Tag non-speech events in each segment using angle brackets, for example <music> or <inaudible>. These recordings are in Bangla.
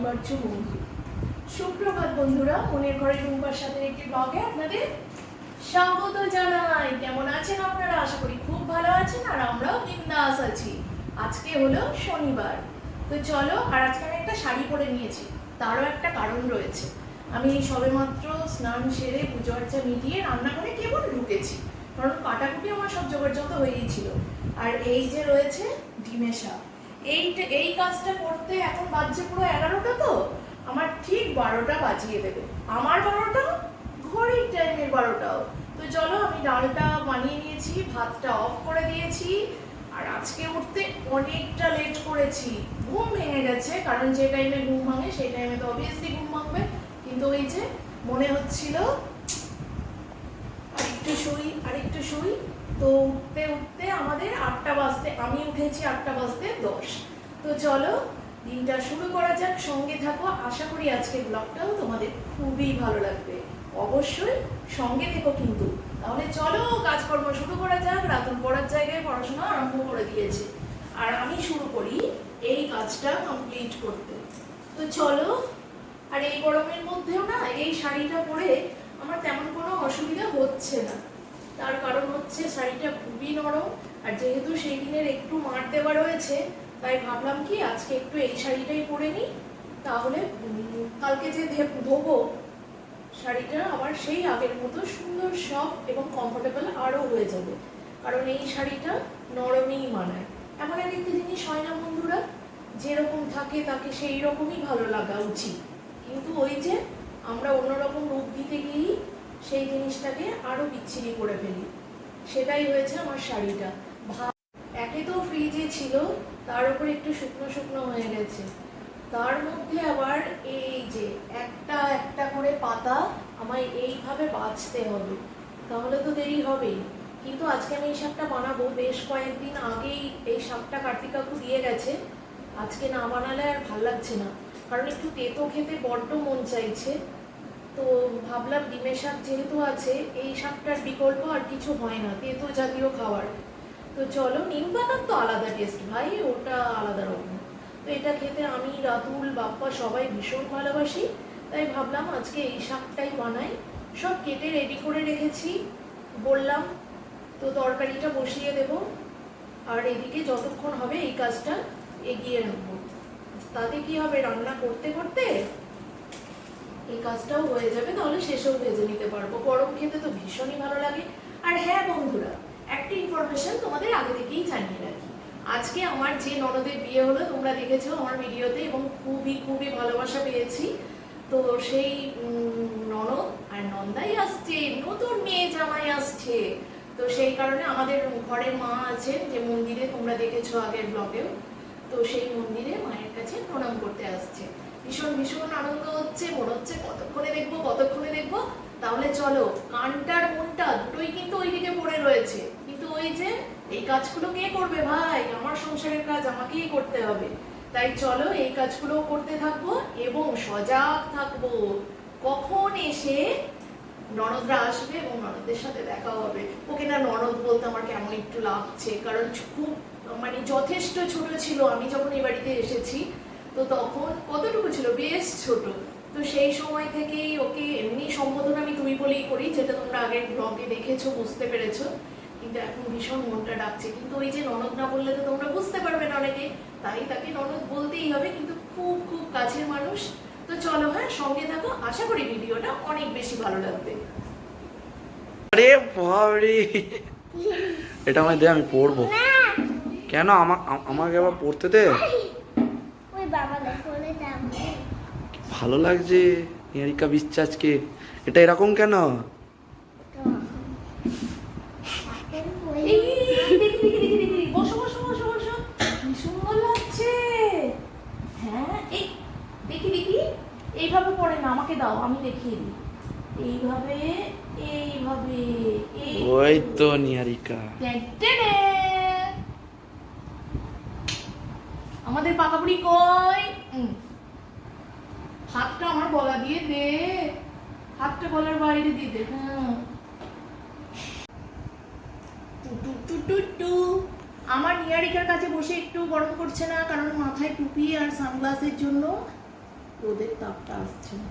অনিবার্য বন্ধু। সুপ্রভাত বন্ধুরা, মনের ঘরে রুম্বার সাথে একটি ব্লগে আপনাদের স্বাগত জানাই। কেমন আছেন আপনারা? আশা করি খুব ভালো আছেন আর আমরাও বিন্দাস আছি। আজকে হলো শনিবার। তো চলো, আর আজকে আমি একটা শাড়ি পরে নিয়েছি। তারও একটা কারণ রয়েছে। আমি সবেমাত্র স্নান সেরে পুজো অর্চা মিটিয়ে রান্না করে কেবল ঢুকেছি। কারণ কাটাকুটি আমার সব জোগাড়যত হয়েই ছিল। আর এই যে রয়েছে ডিমের শাক। এই এই কাজটা করতে এখন বাজছে পুরো এগারোটা তো। আমার ঠিক বারোটা বাজিয়ে দেবে। আমার বারোটা, ঘড়ির টাইমের বারোটাও। তো চলো, আমি ডালটা বানিয়ে নিয়েছি, ভাতটা অফ করে দিয়েছি। আর আজকে উঠতে অনেকটা লেট করেছি। ঘুম ভেঙে গেছে, কারণ যে টাইমে ঘুম ভাঙে, সেই টাইমে তো অবভিয়াসলি ঘুম ভাঙবে। কিন্তু ওই যে মনে হচ্ছিল, আরেকটু শুই আরেকটু শুই। তো উঠতে উঠতে আমাদের আটটা বাজতে, আমি উঠেছি আটটা বাজতে দশ। তো চলো, দিনটা শুরু করা যাক, সঙ্গে থাকো। আশা করি আজকের ব্লগটাও তোমাদের খুবই ভালো লাগবে। অবশ্যই সঙ্গে থেকো কিন্তু। তাহলে চলো, কাজকর্ম শুরু করা যাক। রাতুন পড়ার জায়গায় পড়াশোনা আরম্ভ করে দিয়েছে। আর আমি শুরু করি এই কাজটা কমপ্লিট করতে। তো চলো, আর এই গরমের মধ্যেও না, এই শাড়িটা পরে আমার তেমন কোনো অসুবিধা হচ্ছে না। তার কারণ হচ্ছে শাড়িটা খুবই নরম, আর যেহেতু সেই দিনের একটু মার দেওয়া রয়েছে, তাই ভাবলাম কি আজকে একটু এই শাড়িটাই পরে নিই। তাহলে কালকে যে ধোবো শাড়িটা আবার সেই আগের মতো সুন্দর, সফট এবং কমফোর্টেবল আরও হয়ে যাবে। কারণ এই শাড়িটা নরমই মানায়। এমন এক একটা জিনিস হয় না বন্ধুরা, যেরকম থাকে তাকে সেই রকমই ভালো লাগা উচিত। কিন্তু ওই যে আমরা অন্যরকম রূপ দিতে গিয়েই সেই জিনিসটাকে আরও বিচ্ছিরি করে ফেলি। সেটাই হয়েছে আমার শাড়িটা। ভা- একে তো ফ্রিজে ছিল, তার উপর একটু শুকনো শুকনো হয়ে গেছে। তার মধ্যে আবার এই যে একটা একটা করে পাতা আমায় এইভাবে বাছতে হবে। তাহলে তো দেরি হবেই। কিন্তু আজকে আমি এই শাকটা বানাবো। বেশ কয়েকদিন আগেই এই শাকটা কার্তিক কাকু দিয়ে গেছে। আজকে না বানালে আর ভালো লাগছে না। কারণ একটু তেতো খেতে বড্ড মন চাইছে। তো ভাবলাম ডিমের শাক যেহেতু আছে, এই শাকটার বিকল্প আর কিছু হয় না তেতো জাতীয় খাবার। তো চলো, নিম পাতার তো আলাদা টেস্ট ভাই, ওটা আলাদা রকম। তো এটা খেতে আমি, রাতুল, বাপ্পা সবাই ভীষণ ভালোবাসি, তাই ভাবলাম আজকে এই শাকটাই বানাই। সব কেটে রেডি করে রেখেছি, বললাম, তো তরকারিটা বসিয়ে দেব। আর এদিকে যতক্ষণ হবে এই কাজটা এগিয়ে রাখব। তাতে কি হবে, রান্না করতে করতে এই কাজটাও হয়ে যাবে, তাহলে শেষেও ভেজে নিতে পারব। গরম খেতে তো ভীষণই ভালো লাগে। আর হ্যাঁ বন্ধুরা, একটা ইনফরমেশন তোমাদের আগে থেকেই জানিয়ে রাখি। আজকে আমার যে ননদের বিয়ে হলো, তোমরা দেখেছ আমার ভিডিওতে, এবং খুবই খুবই ভালোবাসা পেয়েছি। তো সেই ননদ আর নন্দাই আসছে, নতুন মেয়ে জামাই আসছে। তো সেই কারণে আমাদের ঘরে মা আছে যে মন্দিরে তোমরা দেখেছ আগের ব্লগেও তো সেই মন্দিরে মায়ের কাছে প্রণাম করতে আসছে। ভীষণ ভীষণ আনন্দ হচ্ছে, মনে হচ্ছে কতক্ষণে দেখব কতক্ষণে দেখব। তাহলে চলো, কানটার মনটা দুটোই কিন্তু ওইদিকে পড়ে রয়েছে। কিন্তু ওই যে, এই কাজগুলো কে করবে ভাই? আমার সংসারের কাজ আমাকেই করতে হবে। তাই চলো, এই কাজগুলো করতে থাকব এবং সজাগ থাকব। কখন এসে ননদরা আসবে এবং ননদের সাথে দেখা হবে। ওকে না ননদ বলতে আমার কেমন একটু লাগছে, কারণ খুব মানে যথেষ্ট ছোট ছিল। আমি যখন এই বাড়িতে এসেছি তো তখন কতটুকু ছিল? বেশ ছোট। তো সেই সময় থেকেই ওকে এমনি সম্বোধন আমি তুমি বলেই করি যেটা তোমরা আগের ব্লগে দেখেছ বুঝতে পেরেছ। কিন্তু এখন ভীষণ মনটা ডাকছে। কিন্তু ওই যে ননদ না বললে তো তোমরা বুঝতে পারবে না অনেকে। তাই তাকে ননদ বলতেই হবে কিন্তু খুব খুব কাছের মানুষ। তো চলো হ্যাঁ সঙ্গে থাকো। আশা করি ভিডিওটা অনেক বেশি ভালো লাগবে। আরে বাবরে! এটা আমায় দে আমি পড়ব। কেন আমা আ- আমাকে আবার পড়তে দে? ভালো লাগছে নিহারিকা বিশ্বাসকে। এটা এরকম কেন। হ্যাঁ। এইভাবে পড়ে না আমাকে দাও আমি দেখিয়ে দিই। এইভাবে এইভাবে ওই তো নিহারিকা। আমাদের পাকাপুরি। হাতটা আমার গলা দিয়ে দে। হাতটা গলার বাইরে দিয়ে দে। হ্যাঁ টু টু টু টু টু। আমার নিয়ারিকার কাছে বসে একটু গরম করছে না কারণ মাথায় টুপি আর সানগ্লাসের জন্য রোদের তাপটা আসছে। না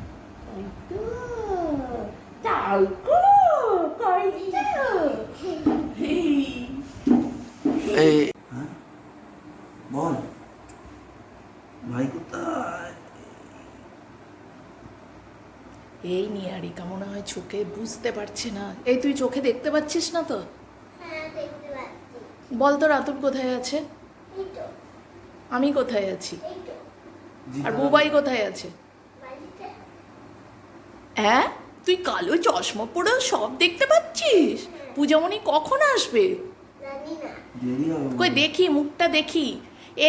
এই। এই হ্যাঁ বল ভাই কোথায় এই নিয়ারিকা মনে হয় চোখে বুঝতে পারছে না। এই তুই চোখে দেখতে পাচ্ছিস না তো? হ্যাঁ দেখতে পাচ্ছি। বল তো রাতুল কোথায় আছে? আমি কোথায় আছি? আর বুবাই কোথায় আছে? হ্যাঁ? তুই কালো চশমা পরে সব দেখতে পাচ্ছিস? পূজামণি কখন আসবে? জানি না। দেরি হবে কই দেখি মুখটা দেখি।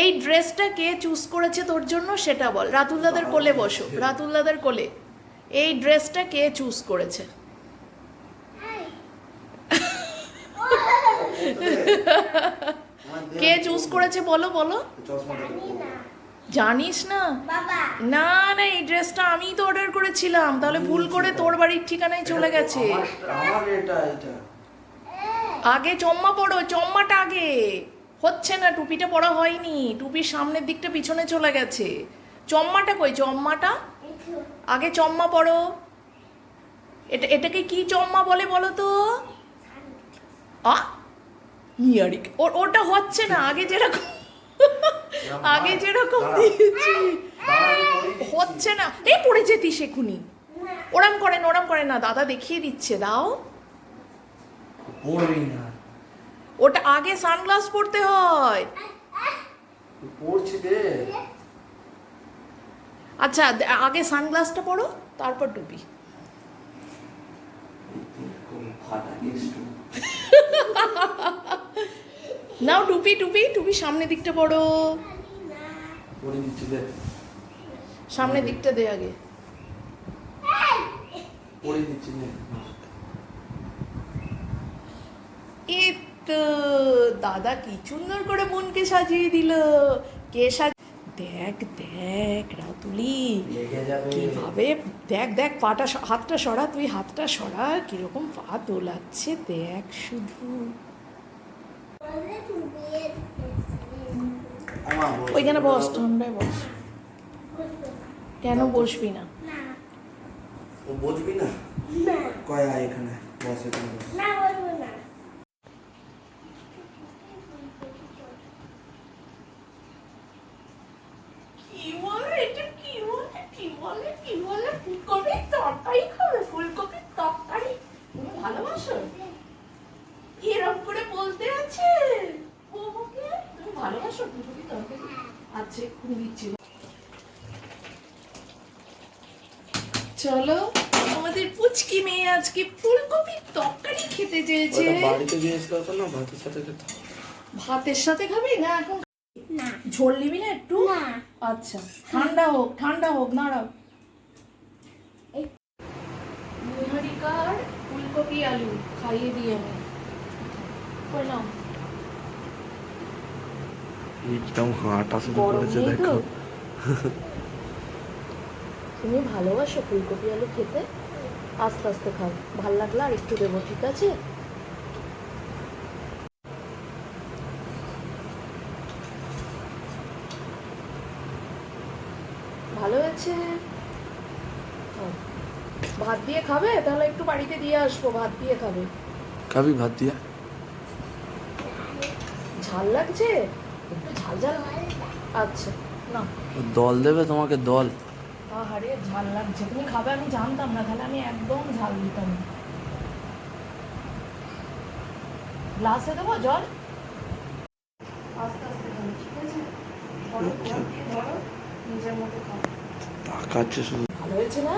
এই ড্রেসটা কে চুজ করেছে তোর জন্য সেটা বল। রাতুল দাদার কোলে বসো। রাতুল দাদার কোলে। এই ড্রেসটা কে চুজ করেছে? কে চুজ করেছে বলো বলো? জানিস না? না না এই ড্রেসটা আমিই তো অর্ডার করেছিলাম। তাহলে ভুল করে তোর বাড়ির ঠিকানায় চলে গেছে। আমার এটা এটা। এই, আগে চম্মা পড়ো চম্মাটা আগে। হচ্ছে না টুপিটা পরা হয়নি। টুপির সামনের দিকটা পিছনে চলে গেছে। চম্মাটা কই? চম্মাটা? আগে চম্মা পড়ো। এটা এটাকে কি চম্মা বলে বলো তো? আ? ইয়ারিক। ওর ওটা হচ্ছে না আগে যেরকম আগে যেরকম দিয়েছি। হচ্ছে না। এই পড়ে যেতিস এখুনি। ওরাম করেন ওরাম করেন না দাদা দেখিয়ে দিচ্ছে দাও। ওটা আগে সানগ্লাস পরতে হয়। পড়ছি দে। আচ্ছা আগে সানগ্লাসটা পরো তারপর টুপি। <laughs> নাও টুপি টুপি টুপি সামনের দিকটা পড়ো জানি না পড়ে দিচ্ছি দে সামনের দিকটা দে আগে। এ তো দাদা কি সুন্দর করে বোনকে সাজিয়ে দিল। কে সাজ দেখ দেখ রাতুলি। কীভাবে? দেখ দেখ পাটা হাতটা সরা তুই হাতটা সরা কীরকম পা দোলাচ্ছে দেখ শুধু। ওইখানে বস ঠান্ডায় বস। কেন বসবি না? না। ও বুঝবি না? না। কয় এখানে? বস এখানে না বলব না কি বলে এটা কি বলে কি বলে কি বলে ফুলকপির তরকারি খাবে ফুলকপির তরকারি। তুমি ভালোবাসো? এরকম করে বলতে আছে। বৌমাকে তুমি ভালোবাসো ফুলকপির তরকারি? আচ্ছা দিচ্ছি। চলো আমাদের পুচকি মেয়ে আজকে ফুলকপির তরকারি খেতে চেয়েছে। বাড়িতে জিজ্ঞেস করতো না ভাতের সাথে খেতে ভাতের সাথে খাবি না এখন? ঝোল নিবি না একটু? আচ্ছা ঠান্ডা হোক ঠান্ডা হোক নাড়াও এই- নিহারিকার ফুলকপি আলু খাইয়ে দিই আমি। নাও একদম হাঁটা শুরু করেছে দেখো। তুমি ভালোবাসো ফুলকপি আলু খেতে? আস্তে আস্তে খাও। ভালো লাগলে আর একটু দেবো ঠিক আছে? ভালো। ভাত দিয়ে খাবে? তাহলে একটু বাড়িতে দিয়ে আসব ভাত দিয়ে খাবে। খাবি ভাত দিয়া? ঝাল লাগছে? একটু ঝাল ঝাল আচ্ছা না দল দেবে তোমাকে দল। আহারে ঝাল লাগছে। তুমি খাবে আমি জানতাম না তাহলে আমি একদম ঝাল দিতাম গ্লাসে দেবো জল? আস্তে আস্তে ঠিক আছে? আচ্ছা। জল দিয়ে ধরো নিজের মতো খাও। তাকাচ্ছে শুধু। ভালো হয়েছে না?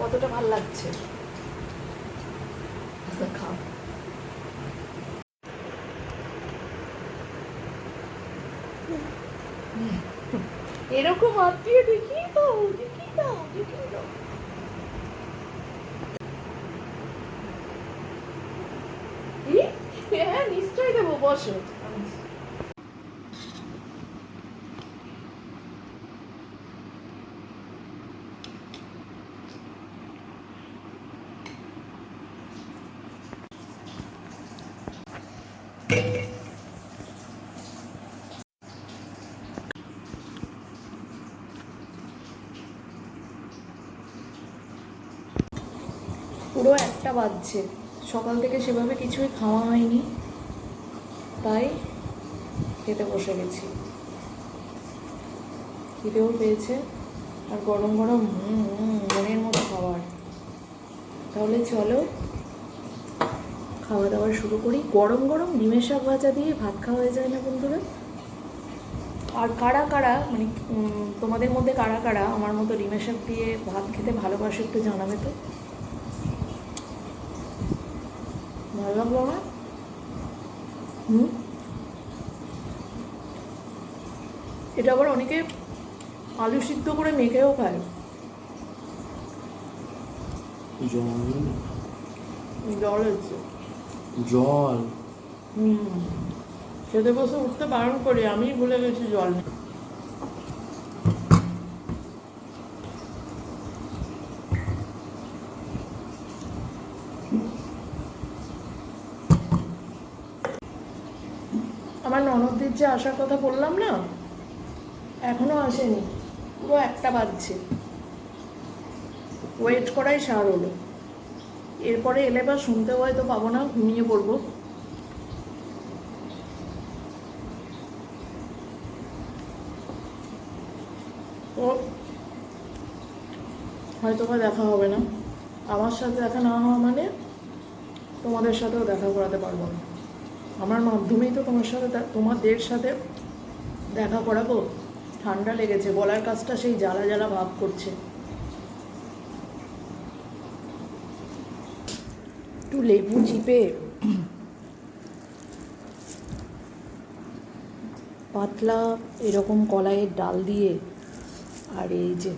কতটা ভালো লাগছে? এরকম হাত দিয়ে দেখি দাও দেখি দাও দেখি দাও। হ্যাঁ নিশ্চয়ই দেবো, বসো। পুরো একটা বাজছে। সকাল থেকে সেভাবে কিছুই খাওয়া হয়নি। তাই খেতে বসে গেছি। খিদেও পেয়েছে আর গরম গরম মনের মতো খাবার। তাহলে চলো খাওয়া দাওয়া শুরু করি। গরম গরম ডিমের শাক ভাজা দিয়ে ভাত খাওয়া হয়ে যায় না বন্ধুরা? আর কারা কারা মানে তোমাদের মধ্যে কারা কারা আমার মতো ডিমের শাক দিয়ে ভাত খেতে ভালোবাসে একটু জানাবে তো? ভালো লাগল আমার হুম? এটা আবার অনেকে আলু সিদ্ধ করে মেখেও খায়। জল জল হচ্ছে জল। খেতে বসে উঠতে বারণ করি আমি ভুলে গেছি জল আমার ননদদের যে আসার কথা বললাম না, এখনও আসেনি, পুরো একটা বাজছে। ওয়েট করাই সার হলো। এরপরে এলে বা শুনতে হয়তো পাবো না, ঘুমিয়ে পড়ব। হয়তো বা দেখা হবে না। আমার সাথে দেখা না হওয়া মানে তোমাদের সাথেও দেখা করাতে পারব না। আমার মাধ্যমেই তো তোমার সাথে তোমাদের সাথে দেখা করাবো। ঠান্ডা লেগেছে, বলার কাজটা সেই জ্বালা জ্বালা ভাব করছে। একটু লেবু চিপে। পাতলা এরকম কলাইয়ের ডাল দিয়ে আর এই যে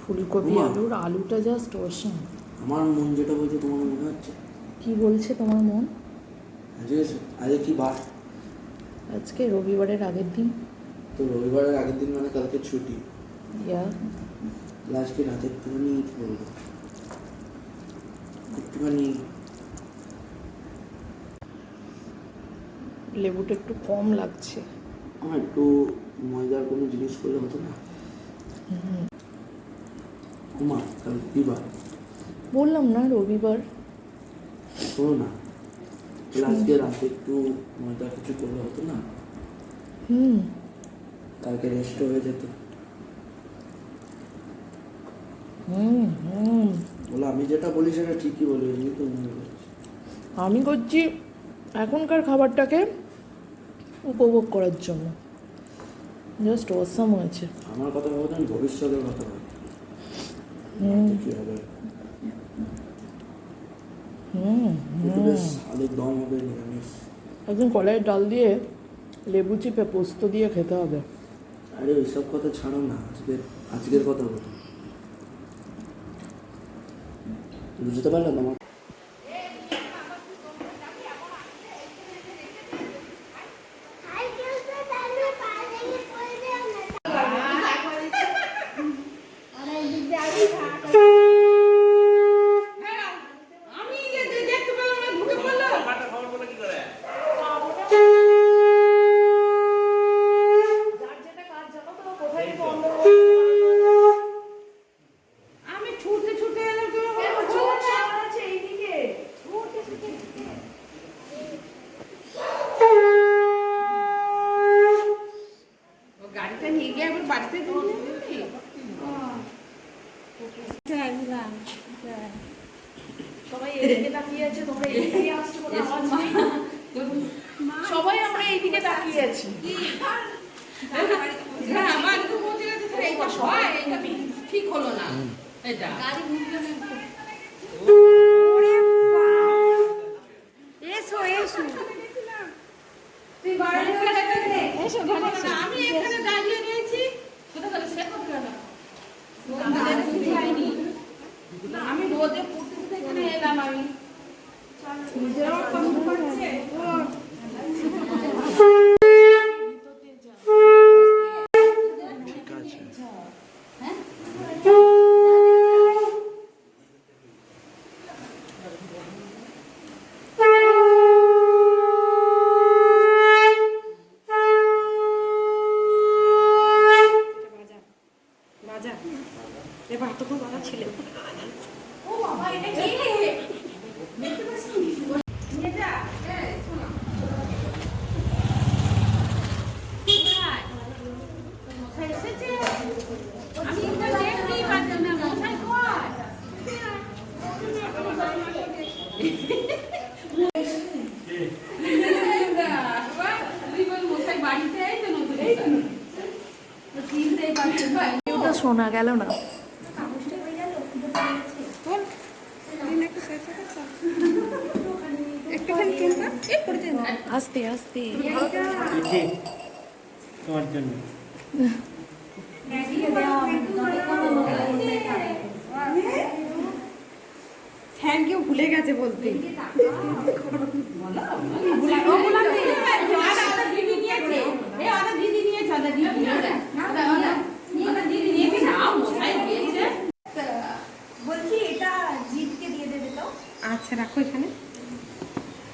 ফুলকপি আলুর আলুটা জাস্ট অসম আমার মন যেটা বলছে তোমার মনে হচ্ছে। কি বলছে তোমার মন? আজকে কি বার? আজকে রবিবারের আগের দিন। তো রবিবারের আগের দিন মানে কালকে ছুটি। ইয়া আজকে রাতে একটুখানি কি বলব একটুখানি লেবুটা একটু কম লাগছে। আমার একটু ময়দার কোনো জিনিস করলে হতো না। কুমার কালকে কি বার বললাম না রবিবার। শোনো না আজকে রাতে একটু ময়দা কিছু করলে হতো না? হুম। কালকে রেস্ট হয়ে যেত। হুম হুম। বলো আমি যেটা বলি সেটা ঠিকই বলি এমনি তো অন্য আমি করছি এখনকার খাবারটাকে উপভোগ করার জন্য। জাস্ট অসাম হয়েছে। আমার কথা ভাবো না ভবিষ্যতের কথা কি হবে? একদিন কলাইয়ের ডাল দিয়ে লেবু চিপে পোস্ত দিয়ে খেতে হবে। আরে ওইসব কথা ছাড়ো না আজকের আজকের কথা বলো। বুঝতে পারলে তোমার আর কেউ তো তাহলে পা ভেঙে পড়ে যাও না। আর এই দিক দিয়ে আগে ভাগ। আমি ছুটে ছুটে এলাম তুমি আমাকে বলছো না? ও গাড়িটা নিয়ে গিয়ে একবার বাড়িতে দিয়ে দিবি? সবাই এদিকে তাকিয়ে আছে তোমরা এদিকে আসছো কোনো আওয়াজ নেই সবাই আমরা এইদিকে তাকিয়ে আছি হ্যাঁ, আমার তো পৌঁছে গেছে, তাহলে এইটা হয়, এইটা ঠিক হলো না এটা এসো এসো তুই বাড়ি চলে গেলে। না, আমি এখানে দাঁড়িয়ে রয়েছি কোথাও গেলে সে করবে না আমি দেখতে পাইনি। না, আমি রোদে পড়তে পড়তে এখানে এলাম আমি নিজেরও কষ্ট পাচ্ছে ঠিক আছে বাজা এবার তো খুব বাজা ছিল বাবা এটা কি নিয়ে যা এই শোনো মশাই এসেছে আমি তো দেখতেই পারতাম না মশাই কয় মশাই বাড়িতে এই তো নতুন চিনতেই পারছেন ভাই তো <laughs> শোনা গেল না আস্তে আস্তে তোমার জন্য। থ্যাংক ইউ ভুলে গেছে বলতে। বলছি এটা জিতকে দিয়ে দেবে তো? আচ্ছা রাখো এখানে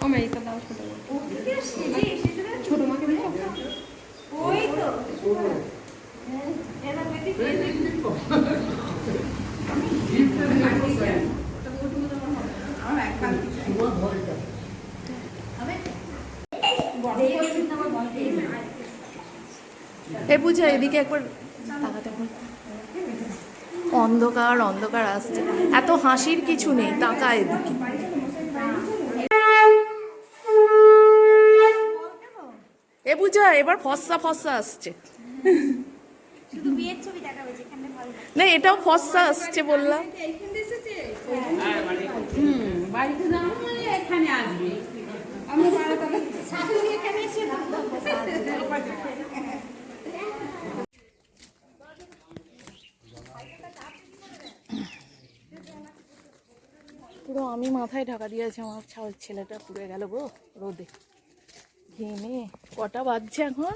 ও মা এটা দাও ছোট মা। ও থেকে সেজে এসেছে না ছোট মাকে দাও ওই তো এরা বেটি দিয়ে দেবে এ পূজা এদিকে একবার তাকাতে অন্ধকার অন্ধকার আসছে। এত হাসির কিছু নেই তাকা এদিকে। এ পূজা এবার ফর্সা ফর্সা আসছে। শুধু বিয়ের ছবি দেখাবে যেখানে ভালো না এটাও ফর্সা আসছে বললাম। বাড়িতে যাব মানে এখানে আসবে। পুরো আমি মাথায় ঢাকা দিয়েছি, আমার ছা- ছেলেটা পুড়ে গেল গো রোদে। ঘেমে, কটা বাজছে এখন?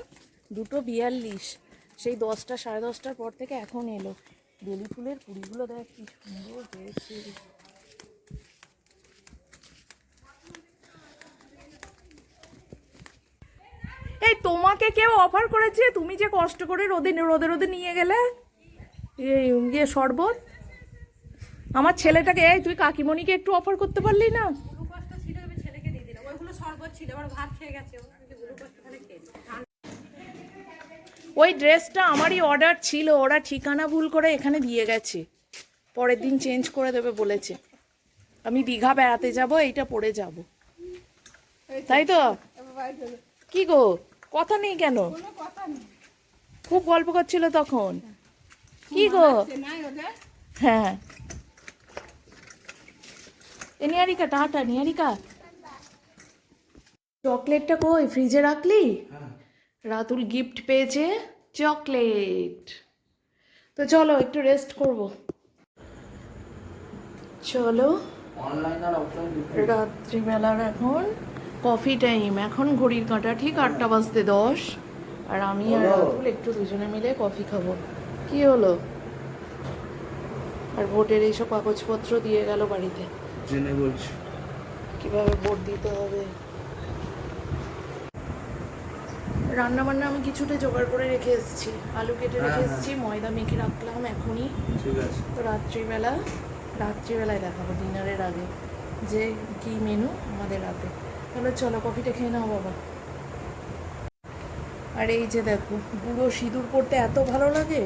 দুটো বিয়াল্লিশ। সেই দশটা, সাড়ে দশটার পর থেকে এখন এলো। বেলি ফুলের কুড়িগুলো দেখ, কি সুন্দর হয়েছে। এই তোমাকে কেউ অফার করেছে? তুমি যে কষ্ট করে রোদে রোদে রোদে নিয়ে গেলে? এই ইয়ে শরবত? আমার ছেলেটাকে এই তুই কাকিমণিকে একটু অফার করতে পারলি না? ওই ড্রেসটা আমারই অর্ডার ছিল ওরা ঠিকানা ভুল করে এখানে দিয়ে গেছে। পরের দিন চেঞ্জ করে দেবে বলেছে। আমি দীঘা বেড়াতে যাব এইটা পরে যাব। তাই তো? কি গো? কথা নেই কেন? খুব গল্প করছিল তখন। কি গো? হ্যাঁ নিয়ারিকা টাটা নিয়ারিকা চকলেটটা কই? ফ্রিজে রাখলি? রাতুল গিফট পেয়েছে চকলেট। তো চলো একটু রেস্ট করব। চলো। অনলাইন আর অফলাইন রাত্রিবেলার এখন কফি টাইম এখন ঘড়ির কাঁটা ঠিক আটটা বাজতে দশ। আর আমি আর। রাতুল একটু দুজনে মিলে কফি খাব। কি হলো? আর ভোটের এইসব কাগজপত্র দিয়ে গেল বাড়িতে। জেনে বলছি। কীভাবে ভোট দিতে হবে? রান্না বান্না আমি কিছুটা জোগাড় করে রেখে এসেছি। আলু কেটে রেখে হ্যাঁ, হ্যাঁ। এসেছি ময়দা মেখে রাখলাম এখনই। তো রাত্রিবেলা রাত্রিবেলায় দেখাবো ডিনারের আগে। যে কি মেনু আমাদের রাতে। তাহলে চলো কফিটা খেয়ে নাও বাবা। আর এই যে দেখো বুড়ো সিঁদুর পড়তে এত ভালো লাগে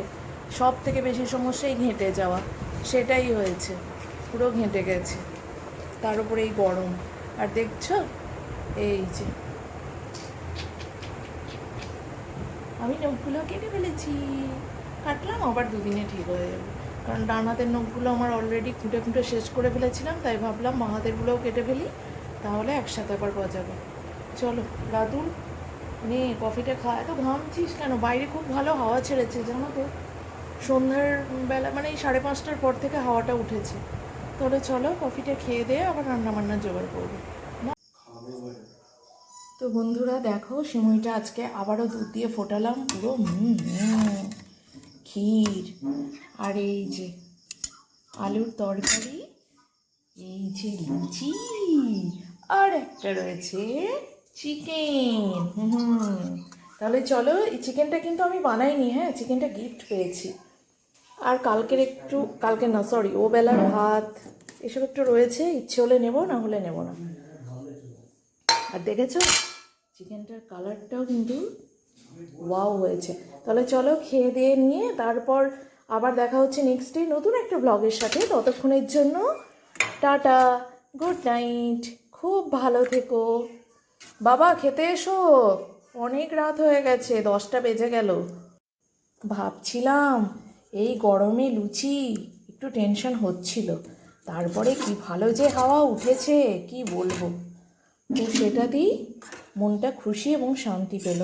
সব থেকে বেশি সমস্যাই ঘেঁটে যাওয়া। সেটাই হয়েছে, পুরো ঘেঁটে গেছে। তার উপরে এই গরম। আর দেখছ? এই যে। আমি নখগুলো কেটে ফেলেছি। কাটলাম, আবার দুদিনে ঠিক হয়ে যাবে কারণ ডান হাতের নখগুলো আমার অলরেডি খুঁটে খুঁটে শেষ করে ফেলেছিলাম, তাই ভাবলাম মা হাতেরগুলোও কেটে ফেলি। তাহলে একসাথে আবার গজাবে। চলো রাতুল নে, কফিটা খা। এত ঘামছিস কেন? বাইরে খুব ভালো হাওয়া ছেড়েছে, জানো তো। সন্ধ্যার বেলা মানে এই সাড়ে পাঁচটার পর থেকে হাওয়াটা উঠেছে। তাহলে চলো, কফিটা খেয়ে দিয়ে আবার রান্না বান্না জোগাড় করব। তো বন্ধুরা, দেখো, সিমুইটা আজকে আবারও দুধ দিয়ে ফোটালাম পুরো। ক্ষীর। আর এই যে আলুর তরকারি, এই যে লুচি আর একটা রয়েছে চিকেন হুম। তাহলে চলো, এই চিকেনটা কিন্তু আমি বানাইনি হ্যাঁ? চিকেনটা গিফট পেয়েছি। আর কালকের একটু, কালকে না সরি ও বেলার ভাত, এসব একটু রয়েছে, ইচ্ছে হলে নেব, না হলে নেব না। আর দেখেছ? চিকেনটার কালারটাও কিন্তু ওয়াও হয়েছে। তাহলে চলো, খেয়ে দিয়ে নিয়ে তারপর আবার দেখা হচ্ছে নেক্সট ডে নতুন একটা ব্লগের সাথে। ততক্ষণের জন্য টাটা গুড নাইট খুব ভালো থেকো। বাবা, খেতে এসো। অনেক রাত হয়ে গেছে, দশটা বেজে গেল। ভাবছিলাম এই গরমে লুচি একটু টেনশন হচ্ছিল। তারপরে কি ভালো যে হাওয়া উঠেছে, কি বলব? তো সেটাতেই মনটা খুশি এবং শান্তি পেল।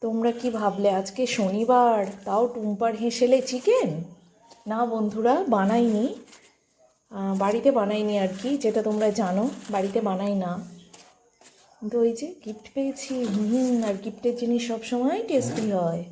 তোমরা কি ভাবলে আজকে শনিবার, তাও টুম্পার হেসেলে চিকেন না বন্ধুরা, বানাইনি। বাড়িতে বানাইনি আর কি, যেটা তোমরা জানো, বাড়িতে বানাই না। কিন্তু ওই যে গিফট পেয়েছি, হুম, আর গিফটের জিনিস সবসময় টেস্টি হয়।